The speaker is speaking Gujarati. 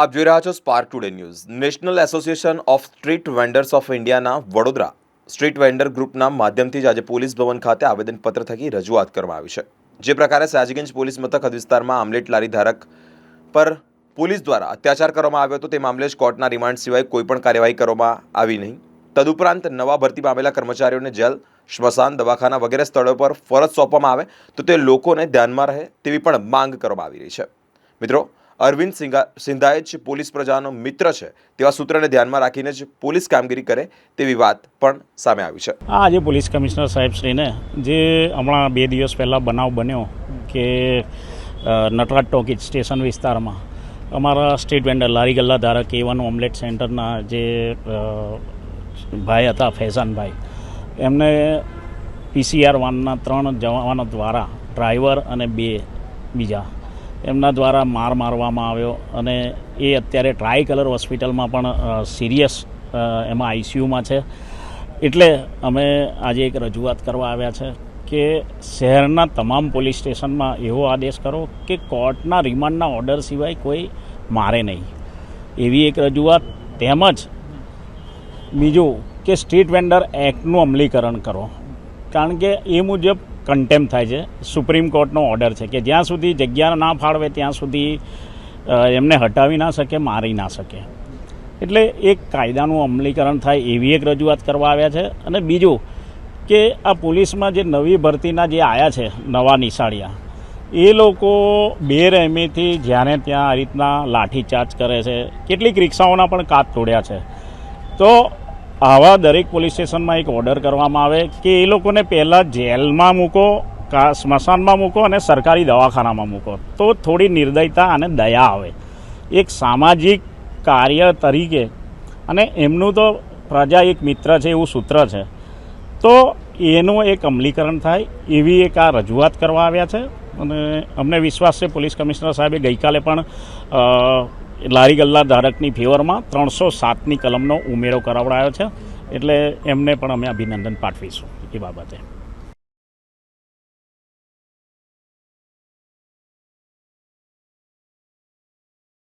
આપ જોઈ રહ્યા છો Spark Today News National Association of Street Vendors of ઇન્ડિયાના વડોદરા સ્ટ્રીટ વેન્ડર ગ્રુપના માધ્યમથી જ આજે પોલીસ ભવન ખાતે આવેદનપત્ર થકી રજૂઆત કરવામાં આવી છે. જે પ્રકારે સાજગંજ પોલીસ મથક હદ વિસ્તારમાં આમલેટ લારી ધારક પર પોલીસ દ્વારા અત્યાચાર કરવામાં આવ્યો હતો. તે મામલે જ કોર્ટના રિમાન્ડ સિવાય કોઈ પણ કાર્યવાહી કરવામાં આવી નહીં. તદુપરાંત નવા ભરતી પામેલા કર્મચારીઓને જેલ, સ્મશાન, દવાખાના વગેરે સ્થળો પર ફરજ સોંપવામાં આવે તો તે લોકોને ધ્યાનમાં રહે તેવી પણ માંગ કરવામાં આવી રહી છે. મિત્રો અરવિંદ સિંઘા સિંધાએ જ પોલીસ પ્રજાનો મિત્ર છે, તેવા સૂત્રને ધ્યાનમાં રાખીને જ પોલીસ કામગીરી કરે તેવી વાત પણ સામે આવી છે. આ આજે પોલીસ કમિશનર સાહેબશ્રીને જે હમણાં બે દિવસ પહેલાં બનાવ બન્યો કે નટરાજ ટોકીજ સ્ટેશન વિસ્તારમાં અમારા સ્ટેટ વેન્ડર લારી ગલ્લા ધારક એ વન ઓમલેટ સેન્ટરના જે ભાઈ હતા ફૈઝાનભાઈ એમને પીસીઆર વાનના ત્રણ જવાનો દ્વારા ડ્રાઈવર અને બે બીજા એમના દ્વારા માર મારવામાં આવ્યો અને એ અત્યારે ટ્રાય કલર હોસ્પિટલમાં પણ સિરિયસ એમાં આઈસીયુમાં છે. એટલે અમે આજે એક રજૂઆત કરવા આવ્યા છે કે શહેરના તમામ પોલીસ સ્ટેશનમાં એવો આદેશ કરો કે કોર્ટના રિમાન્ડના ઓર્ડર સિવાય કોઈ મારે નહીં. એવી એક રજૂઆત તેમજ બીજું કે સ્ટ્રીટ વેન્ડર એક્ટનું અમલીકરણ કરો. કારણ કે એ મુજબ કન્ટેમ થાય છે. સુપ્રીમ કોર્ટનો ઓર્ડર છે કે જ્યાં સુધી જગ્યા ના ફાળવે ત્યાં સુધી એમને હટાવી ના શકે, મારી ના શકે. એટલે એક કાયદાનું અમલીકરણ થાય એવી એક રજૂઆત કરવા આવ્યા છે. અને બીજું કે આ પોલીસમાં જે નવી ભરતીના જે આવ્યા છે, નવા નિશાળિયા, એ લોકો બેરહેમીથી જ્યાં ત્યાં આ રીતના લાઠીચાર્જ કરે છે, કેટલીક રિક્ષાઓના પણ કાચ તોડ્યા છે. તો આવા દરેક પોલીસ સ્ટેશનમાં એક ઓર્ડર કરવામાં આવે કે એ લોકોને પહેલાં જેલમાં મૂકો સ્મશાનમાં મૂકો અને સરકારી દવાખાનામાં મૂકો. તો થોડી નિર્દયતા અને દયા આવે. એક સામાજિક કાર્ય તરીકે, અને એમનું તો પ્રજા એક મિત્ર છે એવું સૂત્ર છે. તો એનું એક અમલીકરણ થાય, એવી એક આ રજૂઆત કરવા આવ્યા છે. અને અમને વિશ્વાસ છે, પોલીસ કમિશનર સાહેબે ગઈકાલે પણ લારી ગલ્લા ધારકની ફેવરમાં ત્રણસો સાતની કલમનો ઉમેરો કરાવડાયો છે. એટલે એમને પણ અમે અભિનંદન પાઠવીશું એ બાબતે.